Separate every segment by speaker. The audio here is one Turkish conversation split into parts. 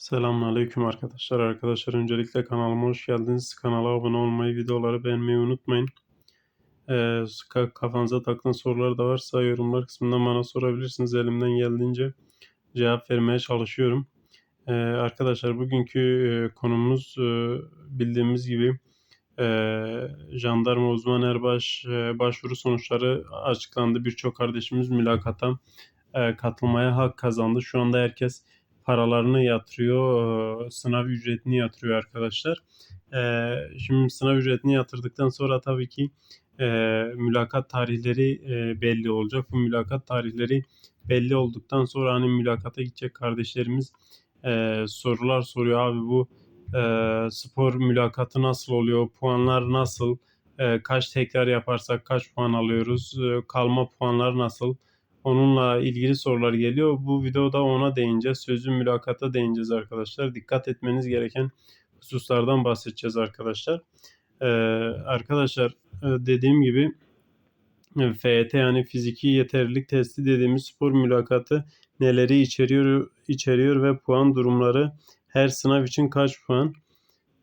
Speaker 1: Selamünaleyküm arkadaşlar. Arkadaşlar öncelikle kanalıma hoş geldiniz. Kanala abone olmayı, videoları beğenmeyi unutmayın. Ee, ka- kafanıza takılan sorular da varsa yorumlar kısmından bana sorabilirsiniz. Elimden geldiğince cevap vermeye çalışıyorum. Ee, arkadaşlar bugünkü e, konumuz e, bildiğimiz gibi e, jandarma uzman erbaş e, başvuru sonuçları açıklandı. Birçok kardeşimiz mülakata e, katılmaya hak kazandı. Şu anda herkes paralarını yatırıyor, sınav ücretini yatırıyor arkadaşlar. Şimdi sınav ücretini yatırdıktan sonra tabii ki mülakat tarihleri belli olacak. Bu mülakat tarihleri belli olduktan sonra hani mülakata gidecek kardeşlerimiz sorular soruyor. Abi bu spor mülakatı nasıl oluyor? Puanlar nasıl? Kaç tekrar yaparsak kaç puan alıyoruz? Kalma puanlar nasıl? Onunla ilgili sorular geliyor. Bu videoda ona değineceğiz. Sözlü mülakata değineceğiz arkadaşlar. Dikkat etmeniz gereken hususlardan bahsedeceğiz arkadaşlar. Ee, arkadaşlar e, dediğim gibi e, FYT yani fiziki yeterlilik testi dediğimiz spor mülakatı neleri içeriyor içeriyor ve puan durumları her sınav için kaç puan?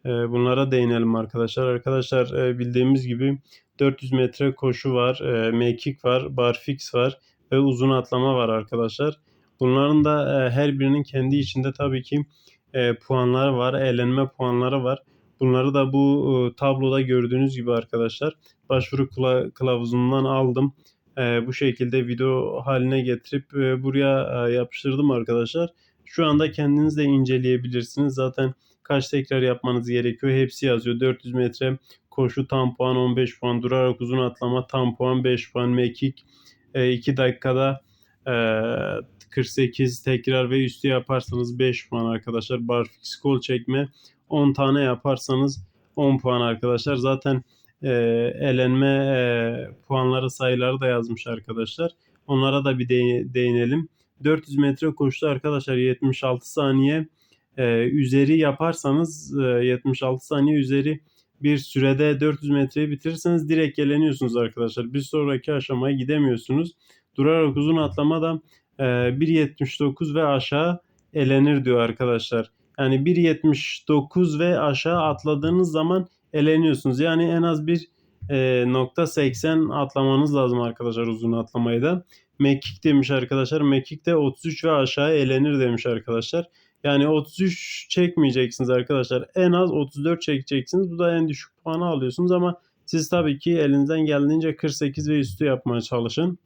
Speaker 1: Ee, bunlara değinelim arkadaşlar. Arkadaşlar e, bildiğimiz gibi 400 metre koşu var, mekik var, barfix var ve uzun atlama var arkadaşlar. Bunların da e, her birinin kendi içinde tabii ki e, puanları var, eğlenme puanları var. Bunları da bu e, tabloda gördüğünüz gibi arkadaşlar başvuru kıla- kılavuzundan aldım. E, bu şekilde video haline getirip e, buraya e, yapıştırdım arkadaşlar. Şu anda kendiniz de inceleyebilirsiniz. Zaten kaç tekrar yapmanız gerekiyor hepsi yazıyor. 400 metre koşu tam puan 15 puan, durarak uzun atlama tam puan 5 puan, mekik 2 dakikada e, 48 tekrar ve üstü yaparsanız 5 puan arkadaşlar. Barfix kol çekme 10 tane yaparsanız 10 puan arkadaşlar. Zaten e, elenme e, puanları sayıları da yazmış arkadaşlar. Onlara da bir de- değinelim. 400 metre koştu arkadaşlar 76 saniye e, üzeri yaparsanız e, 76 saniye üzeri bir sürede 400 metreyi bitirirseniz direkt eleniyorsunuz arkadaşlar. Bir sonraki aşamaya gidemiyorsunuz. Durarak uzun atlama da e, 1.79 ve aşağı elenir diyor arkadaşlar. Yani 1.79 ve aşağı atladığınız zaman eleniyorsunuz. Yani en az bir e, nokta 80 atlamanız lazım arkadaşlar uzun atlamayı da. Mekik demiş arkadaşlar. Mekik de 33 ve aşağı elenir demiş arkadaşlar. Yani 33 çekmeyeceksiniz arkadaşlar. En az 34 çekeceksiniz. Bu da en düşük puanı alıyorsunuz ama siz tabii ki elinizden geldiğince 48 ve üstü yapmaya çalışın.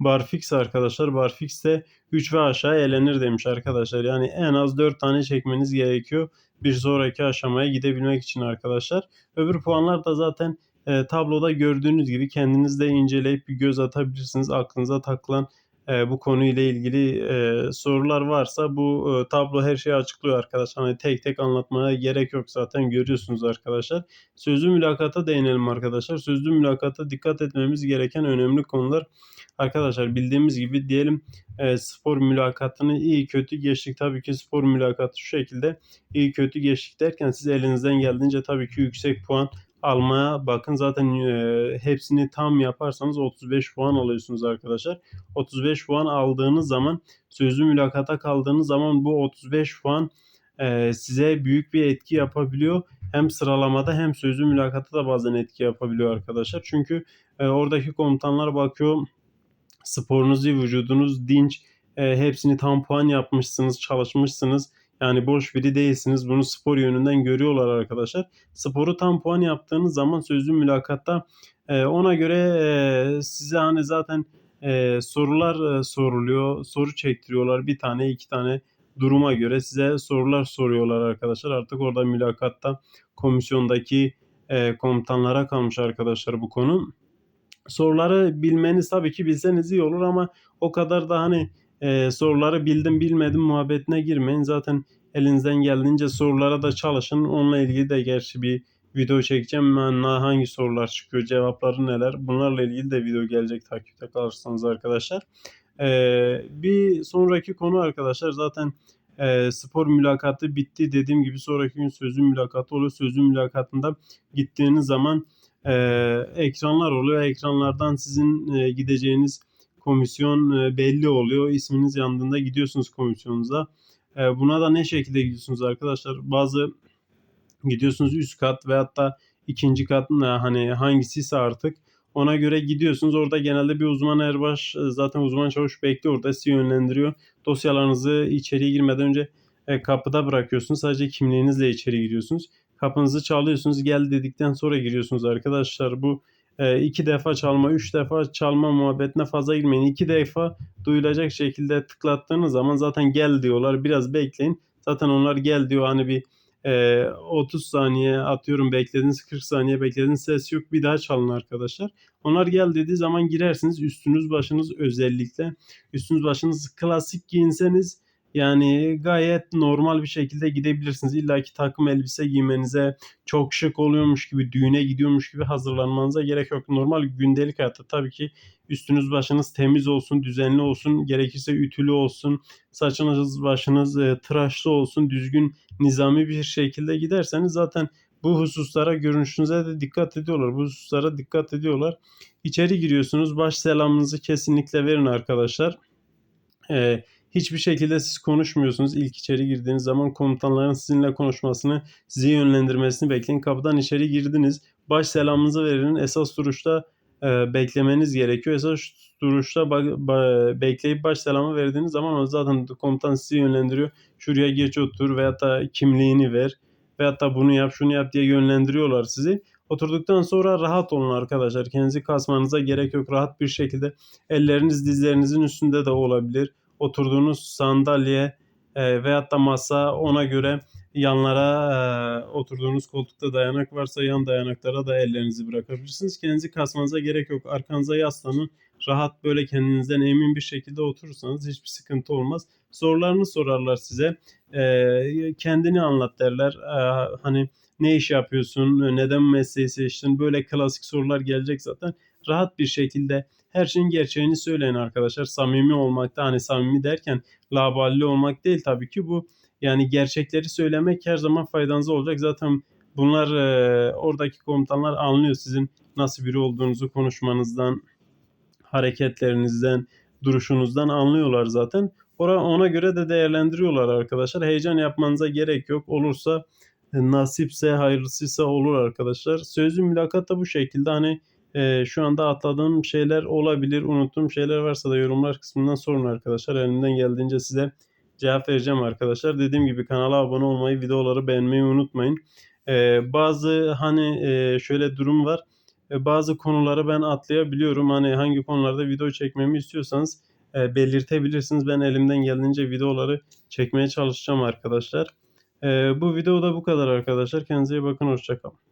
Speaker 1: Barfix arkadaşlar. Barfix de 3 ve aşağı elenir demiş arkadaşlar. Yani en az 4 tane çekmeniz gerekiyor bir sonraki aşamaya gidebilmek için arkadaşlar. Öbür puanlar da zaten e, tabloda gördüğünüz gibi kendiniz de inceleyip bir göz atabilirsiniz. Aklınıza takılan e, bu konuyla ilgili e, sorular varsa bu e, tablo her şeyi açıklıyor arkadaşlar. Hani tek tek anlatmaya gerek yok zaten görüyorsunuz arkadaşlar. Sözlü mülakata değinelim arkadaşlar. Sözlü mülakata dikkat etmemiz gereken önemli konular arkadaşlar bildiğimiz gibi diyelim e, spor mülakatını iyi kötü geçtik. Tabii ki spor mülakatı şu şekilde iyi kötü geçtik derken siz elinizden geldiğince tabii ki yüksek puan almaya bakın. Zaten e, hepsini tam yaparsanız 35 puan alıyorsunuz arkadaşlar. 35 puan aldığınız zaman sözlü mülakata kaldığınız zaman bu 35 puan e, size büyük bir etki yapabiliyor. Hem sıralamada hem sözlü mülakata da bazen etki yapabiliyor arkadaşlar. Çünkü e, oradaki komutanlar bakıyor sporunuzu, vücudunuz dinç, e, hepsini tam puan yapmışsınız, çalışmışsınız. Yani boş biri değilsiniz. Bunu spor yönünden görüyorlar arkadaşlar. Sporu tam puan yaptığınız zaman sözlü mülakatta e, ona göre e, size hani zaten e, sorular e, soruluyor. Soru çektiriyorlar. Bir tane iki tane duruma göre size sorular soruyorlar arkadaşlar. Artık orada mülakatta komisyondaki e, komutanlara kalmış arkadaşlar bu konu. Soruları bilmeniz tabii ki bilseniz iyi olur ama o kadar da hani e, soruları bildim bilmedim muhabbetine girmeyin. Zaten elinizden geldiğince sorulara da çalışın. Onunla ilgili de gerçi bir video çekeceğim. Ben hangi sorular çıkıyor, cevapları neler. Bunlarla ilgili de video gelecek takipte kalırsanız arkadaşlar. E, bir sonraki konu arkadaşlar zaten e, spor mülakatı bitti. Dediğim gibi sonraki gün sözlü mülakatı oluyor. Sözlü mülakatında gittiğiniz zaman e, ekranlar oluyor. Ekranlardan sizin e, gideceğiniz komisyon e, belli oluyor. İsminiz yandığında gidiyorsunuz komisyonunuza. Eee, buna da ne şekilde gidiyorsunuz arkadaşlar? Bazı gidiyorsunuz üst kat veyahut da ikinci kat ne hani hangisiyse artık ona göre gidiyorsunuz. Orada genelde bir uzman erbaş e, zaten uzman çavuş bekliyor orada sizi yönlendiriyor. Dosyalarınızı içeriye girmeden önce e, kapıda bırakıyorsunuz. Sadece kimliğinizle içeri giriyorsunuz. Kapınızı çalıyorsunuz. Gel dedikten sonra giriyorsunuz arkadaşlar. Bu e, iki defa çalma, üç defa çalma muhabbetine fazla girmeyin. İki defa duyulacak şekilde tıklattığınız zaman zaten gel diyorlar. Biraz bekleyin. Zaten onlar gel diyor hani bir e, 30 saniye atıyorum beklediniz 40 saniye beklediniz ses yok bir daha çalın arkadaşlar. Onlar gel dediği zaman girersiniz üstünüz başınız özellikle üstünüz başınız klasik giyinseniz yani gayet normal bir şekilde gidebilirsiniz. İlla ki takım elbise giymenize çok şık oluyormuş gibi düğüne gidiyormuş gibi hazırlanmanıza gerek yok. Normal gündelik hayatta tabii ki üstünüz başınız temiz olsun, düzenli olsun, gerekirse ütülü olsun, saçınız başınız e, tıraşlı olsun, düzgün nizami bir şekilde giderseniz zaten bu hususlara görünüşünüze de dikkat ediyorlar. Bu hususlara dikkat ediyorlar. İçeri giriyorsunuz. Baş selamınızı kesinlikle verin arkadaşlar. Ee, hiçbir şekilde siz konuşmuyorsunuz. İlk içeri girdiğiniz zaman komutanların sizinle konuşmasını, sizi yönlendirmesini bekleyin. Kapıdan içeri girdiniz. Baş selamınızı verin. Esas duruşta e, beklemeniz gerekiyor. Esas duruşta ba- ba- bekleyip baş selamı verdiğiniz zaman o zaten komutan sizi yönlendiriyor. Şuraya geç otur veyahut da kimliğini ver veyahut da bunu yap şunu yap diye yönlendiriyorlar sizi. Oturduktan sonra rahat olun arkadaşlar. Kendinizi kasmanıza gerek yok. Rahat bir şekilde elleriniz dizlerinizin üstünde de olabilir. Oturduğunuz sandalye e, veyahut da masa ona göre yanlara e, oturduğunuz koltukta dayanak varsa yan dayanaklara da ellerinizi bırakabilirsiniz. Kendinizi kasmanıza gerek yok. Arkanıza yaslanın. Rahat böyle kendinizden emin bir şekilde oturursanız hiçbir sıkıntı olmaz. Sorularını sorarlar size. E, kendini anlat derler. E, hani ne iş yapıyorsun, neden mesleği seçtin böyle klasik sorular gelecek zaten. Rahat bir şekilde her şeyin gerçeğini söyleyin arkadaşlar. Samimi olmakta hani samimi derken laballi olmak değil tabii ki bu yani gerçekleri söylemek her zaman faydanıza olacak. Zaten bunlar e, oradaki komutanlar anlıyor sizin nasıl biri olduğunuzu konuşmanızdan, hareketlerinizden, duruşunuzdan anlıyorlar zaten. Ora- Ona göre de değerlendiriyorlar arkadaşlar. Heyecan yapmanıza gerek yok. Olursa e, nasipse hayırlısıysa olur arkadaşlar. Sözlü mülakat da bu şekilde hani e, şu anda atladığım şeyler olabilir, unuttuğum şeyler varsa da yorumlar kısmından sorun arkadaşlar. Elimden geldiğince size cevap vereceğim arkadaşlar. Dediğim gibi kanala abone olmayı, videoları beğenmeyi unutmayın. E, bazı hani e, şöyle durum var. E, bazı konuları ben atlayabiliyorum. Hani hangi konularda video çekmemi istiyorsanız e, belirtebilirsiniz. Ben elimden geldiğince videoları çekmeye çalışacağım arkadaşlar. Ee, bu videoda bu kadar arkadaşlar. Kendinize iyi bakın. Hoşçakalın.